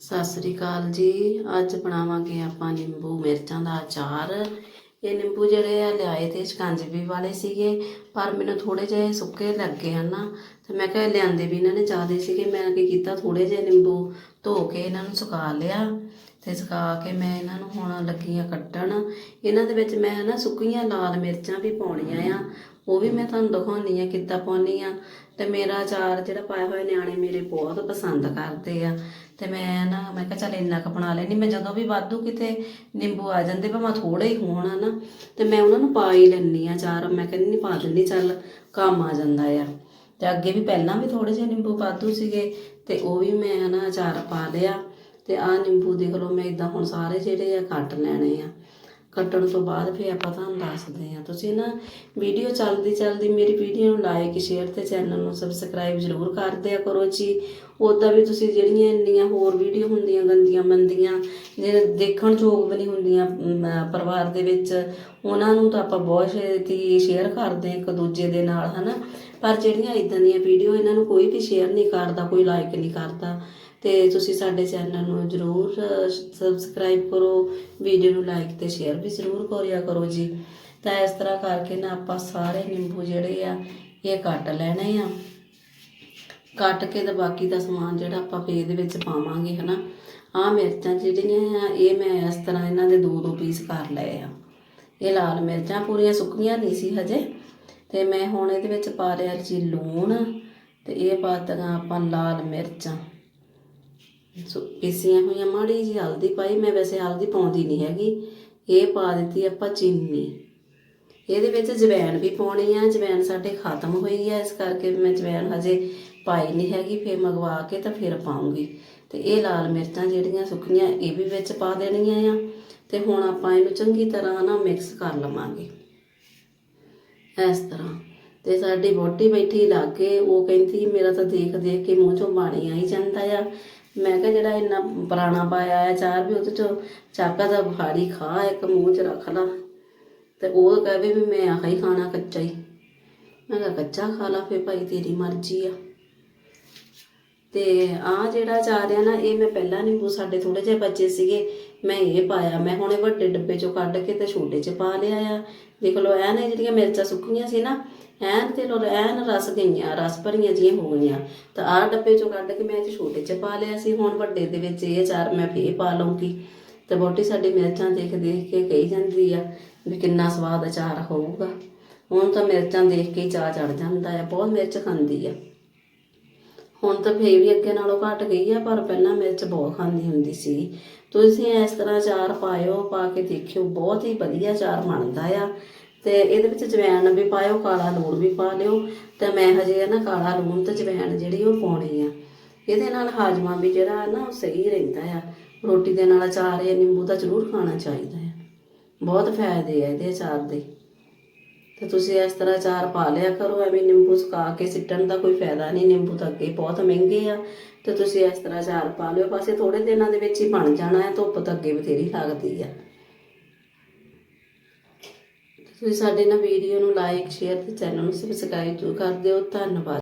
ਸਤਿ ਸ੍ਰੀ ਅਕਾਲ ਜੀ। ਅੱਜ ਬਣਾਵਾਂਗੇ ਆਪਾਂ ਨਿੰਬੂ ਮਿਰਚਾਂ ਦਾ ਅਚਾਰ। ਇਹ ਨਿੰਬੂ ਜਿਹੜੇ ਆ ਲਿਆਏ ਤੇ ਸ਼ਿਕੰਜਵੀ ਵਾਲੇ ਸੀਗੇ, ਪਰ ਮੈਨੂੰ ਥੋੜੇ ਜਿਹੇ ਸੁੱਕੇ ਲੱਗੇ ਹਨ ਨਾ। ਤੇ ਮੈਂ ਕਿਹਾ ਲਿਆਂਦੇ ਵੀ ਇਹਨਾਂ ਨੇ ਜ਼ਿਆਦੇ ਸੀਗੇ, ਮੈਂ ਕੀ ਕੀਤਾ ਥੋੜੇ ਜਿਹੇ ਨਿੰਬੂ ਧੋ ਕੇ ਇਹਨਾਂ ਨੂੰ ਸੁਕਾ ਲਿਆ। ਤੇ ਸੁਕਾ ਕੇ ਮੈਂ ਇਹਨਾਂ ਨੂੰ ਹੁਣ ਲੱਗੀਆਂ ਕੱਟਣ। ਇਹਨਾਂ ਦੇ ਵਿੱਚ ਮੈਂ ਨਾ ਸੁੱਕੀਆਂ ਲਾਲ ਮਿਰਚਾਂ ਵੀ ਪਾਉਣੀਆਂ ਆ। ਉਹ ਵੀ ਮੈਂ ਤੁਹਾਨੂੰ ਦਿਖਾਉਣੀ ਆ ਕਿੱਦਾਂ ਪਾਉਣੀ ਆ। ਤੇ ਮੇਰਾ ਅਚਾਰ ਜਿਹੜਾ ਪਾਇਆ ਹੋਇਆ ਨਿਆਣੇ ਮੇਰੇ ਬਹੁਤ ਪਸੰਦ ਕਰਦੇ ਆ। ਤੇ ਮੈਂ ਨਾ, ਮੈਂ ਕਿਹਾ ਚੱਲ ਇੰਨਾ ਕੁ ਬਣਾ ਲੈਣੀ ਮੈਂ ਜਦੋਂ ਵੀ ਵਾਧੂ ਕਿਤੇ ਨਿੰਬੂ ਆ ਜਾਂਦੇ, ਭਾਵੇਂ ਥੋੜੇ ਹੀ ਹੋਣ ਨਾ, ਤੇ ਮੈਂ ਉਹਨਾਂ ਨੂੰ ਪਾ ਹੀ ਲੈਣੀ ਆ ਅਚਾਰ। ਮੈਂ ਕਹਿੰਦੀ ਨਹੀਂ, ਪਾ ਦਿੰਦੀ, ਚੱਲ ਕੰਮ ਆ ਜਾਂਦਾ ਆ। ਤੇ ਅੱਗੇ ਵੀ ਪਹਿਲਾਂ ਵੀ ਥੋੜੇ ਜਿਹੇ ਨਿੰਬੂ ਵਾਧੂ ਸੀਗੇ, ਤੇ ਉਹ ਵੀ ਮੈਂ ਨਾ ਅਚਾਰ ਪਾ ਲਿਆ। ਤੇ ਆਹ ਨਿੰਬੂ ਦੇਖ ਲਓ, ਮੈਂ ਇਦਾਂ ਹੁਣ ਸਾਰੇ ਜਿਹੜੇ ਆ ਕੱਟ ਲੈਣੇ ਆ। ਕੱਟਣ ਤੋਂ ਬਾਅਦ ਫਿਰ ਆਪਾਂ ਤੁਹਾਨੂੰ ਦੱਸਦੇ ਆ। ਤੁਸੀਂ ਨਾ ਵੀਡੀਓ ਚੱਲਦੀ ਚੱਲਦੀ ਮੇਰੀ ਵੀਡੀਓ ਨੂੰ ਲਾਈਕ ਸ਼ੇਅਰ ਤੇ ਚੈਨਲ ਨੂੰ ਸਬਸਕ੍ਰਾਈਬ ਜ਼ਰੂਰ ਕਰ ਦਿਆ ਕਰੋ ਜੀ। ਉਦਾਂ ਵੀ ਤੁਸੀਂ ਜਿਹੜੀਆਂ ਇੰਨੀਆਂ ਹੋਰ ਵੀਡੀਓ ਹੁੰਦੀਆਂ ਗੰਦੀਆਂ ਮੰਦੀਆਂ, ਜਿਹੜੇ ਦੇਖਣ ਯੋਗ ਵੀ ਨਹੀਂ ਹੁੰਦੀਆਂ ਪਰਿਵਾਰ ਦੇ ਵਿੱਚ, ਉਹਨਾਂ ਨੂੰ ਤਾਂ ਆਪਾਂ ਬਹੁਤ ਛੇਤੀ ਸ਼ੇਅਰ ਕਰਦੇ ਇੱਕ ਦੂਜੇ ਦੇ ਨਾਲ, ਹਨਾ। ਪਰ ਜਿਹੜੀਆਂ ਇਦਾਂ ਦੀਆਂ ਵੀਡੀਓ ਇਹਨਾਂ ਨੂੰ ਕੋਈ ਵੀ ਸ਼ੇਅਰ ਨਹੀਂ ਕਰਦਾ, ਕੋਈ ਲਾਈਕ ਨਹੀਂ ਕਰਦਾ ਅਤੇ ਤੁਸੀਂ ਸਾਡੇ ਚੈਨਲ ਨੂੰ ਜਰੂਰ ਸਬਸਕ੍ਰਾਈਬ ਕਰੋ ਵੀਡੀਓ ਨੂੰ ਲਾਈਕ ਅਤੇ ਸ਼ੇਅਰ ਵੀ ਜ਼ਰੂਰ ਕਰਿਆ ਕਰੋ ਜੀ। ਤਾਂ ਇਸ ਤਰ੍ਹਾਂ ਕਰਕੇ ਨਾ ਆਪਾਂ ਸਾਰੇ ਨਿੰਬੂ ਜਿਹੜੇ ਆ, ਇਹ ਕੱਟ ਲੈਣੇ ਆ। ਕੱਟ ਕੇ ਤੇ ਬਾਕੀ ਦਾ ਸਮਾਨ ਜਿਹੜਾ ਆਪਾਂ ਫੇਰ ਦੇ ਵਿੱਚ ਪਾਵਾਂਗੇ, ਹਨਾ। ਆਹ ਮਿਰਚਾਂ ਜਿਹੜੀਆਂ ਆ, ਇਹ ਮੈਂ ਇਸ ਤਰ੍ਹਾਂ ਇਹਨਾਂ ਦੇ ਦੋ ਦੋ ਪੀਸ ਕਰ ਲਏ ਆ। ਇਹ ਲਾਲ ਮਿਰਚਾਂ ਪੂਰੀਆਂ ਸੁੱਕੀਆਂ ਨਹੀਂ ਸੀ ਹਜੇ। ਤੇ ਮੈਂ ਹੁਣ ਇਹਦੇ ਵਿੱਚ ਪਾ ਲਿਆ ਜੀ ਲੂਣ, ਤੇ ਇਹ ਪਾ ਦਿੱਤੀਆਂ ਆਪਾਂ ਲਾਲ ਮਿਰਚਾਂ। ਸੋ ਪੀਸੀਆਂ ਹੋਈਆਂ ਮਾੜੀ ਜੀ ਹਲਦੀ ਪਾਈ, ਮੈਂ ਵੈਸੇ ਹਲਦੀ ਪਾਉਂਦੀ ਨਹੀਂ ਹੈਗੀ। ਇਹ ਪਾ ਦਿੱਤੀ ਆਪਾਂ ਚੀਨੀ। ਇਹਦੇ ਵਿੱਚ ਜਵੈਣ ਵੀ ਪਾਉਣੀ ਆ, ਜਵੈਣ ਸਾਡੇ ਖਤਮ ਹੋਈ ਆ, ਇਸ ਕਰਕੇ ਮੈਂ ਜਵੈਣ ਹਜੇ ਪਾਈ ਨਹੀਂ ਹੈਗੀ, ਫੇਰ ਮੰਗਵਾ ਕੇ ਤਾਂ ਫਿਰ ਪਾਉਂਗੀ। ਤੇ ਇਹ ਲਾਲ ਮਿਰਚਾਂ ਜਿਹੜੀਆਂ ਸੁੱਕੀਆਂ, ਇਹ ਵੀ ਵਿੱਚ ਪਾ ਦੇਣੀਆਂ ਆ। ਤੇ ਹੁਣ ਆਪਾਂ ਇਹਨੂੰ ਚੰਗੀ ਤਰ੍ਹਾਂ ਨਾ ਮਿਕਸ ਕਰ ਲਵਾਂਗੇ। ਇਸ ਤਰ੍ਹਾਂ। ਤੇ ਸਾਡੀ ਵੋਟੀ ਬੈਠੀ ਲਾਗੇ, ਉਹ ਕਹਿੰਦੀ, ਮੇਰਾ ਤਾਂ ਦੇਖ ਦੇਖ ਕੇ ਮੂੰਹ ਚੋਂ ਪਾਣੀ ਆਈ ਜਾਂਦਾ ਆ। ਮੈਂ ਕਿਹਾ ਜਿਹੜਾ ਇੰਨਾ ਪੁਰਾਣਾ ਪਾਇਆ ਆ ਚਾਰ ਵੀ ਉਹਦੇ ਚੋਂ ਚਾਕਾ ਦਾ ਬੁਖਾਰੀ ਖਾ, ਇੱਕ ਮੂੰਹ 'ਚ ਰੱਖ ਲਾ। ਤੇ ਉਹ ਕਹਵੇ ਵੀ ਮੈਂ ਆਹ ਹੀ ਖਾਣਾ ਕੱਚਾ ਹੀ। ਮੈਂ ਕਿਹਾ ਕੱਚਾ ਖਾ ਲਾ ਫੇ ਭਾਈ ਤੇਰੀ ਮਰਜ਼ੀ ਆ। ਤੇ ਆ ਜਿਹੜਾ ਚਾਰ ਆ ਨਾ, ਇਹ ਮੈਂ ਪਹਿਲਾਂ ਨਿੰਬੂ ਸਾਡੇ ਥੋੜੇ ਜਿਹੇ ਬੱਚੇ ਸੀਗੇ, ਮੈਂ ਇਹ ਪਾਇਆ। ਮੈਂ ਹੁਣ ਇਹ ਵੱਡੇ ਡੱਬੇ ਚੋਂ ਕੱਢ ਕੇ ਤੇ ਛੋਟੇ ਚ ਪਾ ਲਿਆ ਆ। ਦੇਖ ਲਓ ਐਨ ਇਹ ਜਿਹੜੀਆਂ ਮਿਰਚਾਂ ਸੁੱਕੀਆਂ ਸੀ ਨਾ ਐਨ ਤੇ ਲੋ ਐਨ ਰਸ ਗਈਆਂ, ਰਸ ਭਰੀਆਂ ਜਿਹੀਆਂ ਹੋ ਗਈਆਂ। ਤਾਂ ਆਹ ਡੱਬੇ ਚੋਂ ਕੱਢ ਕੇ ਮੈਂ ਇਹ ਛੋਟੇ ਚ ਪਾ ਲਿਆ ਸੀ, ਹੁਣ ਵੱਡੇ ਦੇ ਵਿੱਚ ਇਹ ਅਚਾਰ ਮੈਂ ਫੇਰ ਪਾ ਲਊਂਗੀ। ਤੇ ਬੋਟੀ ਸਾਡੀ ਮਿਰਚਾਂ ਦੇਖ ਦੇਖ ਕੇ ਕਹੀ ਜਾਂਦੀ ਆ ਵੀ ਕਿੰਨਾ ਸਵਾਦ ਅਚਾਰ ਹੋਊਗਾ। ਹੁਣ ਤਾਂ ਮਿਰਚਾਂ ਦੇਖ ਕੇ ਚਾਹ ਚੜ ਜਾਂਦਾ ਆ, ਬਹੁਤ ਮਿਰਚ ਖਾਂਦੀ ਆ। ਹੁਣ ਤਾਂ ਫੇਰ ਵੀ ਅੱਗੇ ਨਾਲੋਂ ਘਟ ਗਈ ਆ, ਪਰ ਪਹਿਲਾਂ ਮਿਰਚ ਬਹੁਤ ਖਾਂਦੀ ਹੁੰਦੀ ਸੀ। ਤੁਸੀਂ ਇਸ ਤਰ੍ਹਾਂ ਚਾਰ ਪਾਇਓ, ਪਾ ਕੇ ਦੇਖਿਓ, ਬਹੁਤ ਹੀ ਵਧੀਆ ਚਾਰ ਬਣਦਾ ਆ। ਤੇ ਇਹਦੇ ਵਿੱਚ ਜਵੈਣ ਵੀ ਪਾਇਓ, ਕਾਲਾ ਲੂਣ ਵੀ ਪਾ ਲਿਓ ਤੇ ਮੈਂ ਹਜੇ ਨਾ ਕਾਲਾ ਲੂਣ ਤੇ ਜਵੈਣ ਜਿਹੜੀ ਉਹ ਪਾਉਣੀ ਆ। ਇਹਦੇ ਨਾਲ ਹਾਜਮਾ ਵੀ ਜਿਹੜਾ ਨਾ ਉਹ ਸਹੀ ਰਹਿੰਦਾ ਆ। ਰੋਟੀ ਦੇ ਨਾਲ ਅਚਾਰ ਜਾਂ ਨਿੰਬੂ ਤਾਂ ਜ਼ਰੂਰ ਖਾਣਾ ਚਾਹੀਦਾ ਆ। ਬਹੁਤ ਫਾਇਦੇ ਆ ਇਹਦੇ ਅਚਾਰ ਦੇ। ਤੇ ਤੁਸੀਂ ਇਸ ਤਰ੍ਹਾਂ ਅਚਾਰ ਪਾ ਲਿਆ ਕਰੋ, ਐਵੇਂ ਨਿੰਬੂ ਸੁਕਾ ਕੇ ਸਿੱਟਣ ਦਾ ਕੋਈ ਫਾਇਦਾ ਨਹੀਂ, ਨਿੰਬੂ ਤਾਂ ਅੱਗੇ ਬਹੁਤ ਮਹਿੰਗੇ ਆ। ਤੇ ਤੁਸੀਂ ਇਸ ਤਰ੍ਹਾਂ ਅਚਾਰ ਪਾ ਲਿਓ ਪਾਸੇ ਥੋੜੇ ਦਿਨਾਂ ਦੇ ਵਿੱਚ ਹੀ ਬਣ ਜਾਣਾ ਹੈ, ਧੁੱਪ ਤਾਂ ਅੱਗੇ ਬਥੇਰੀ ਲੱਗਦੀ ਆ। ਤੁਸੀਂ ਸਾਡੇ ਨਾਲ ਵੀਡੀਓ ਨੂੰ ਲਾਈਕ ਸ਼ੇਅਰ ਤੇ ਚੈਨਲ ਨੂੰ ਸਬਸਕ੍ਰਾਈਬ ਜ਼ਰੂਰ ਕਰ ਦਿਓ। ਧੰਨਵਾਦ।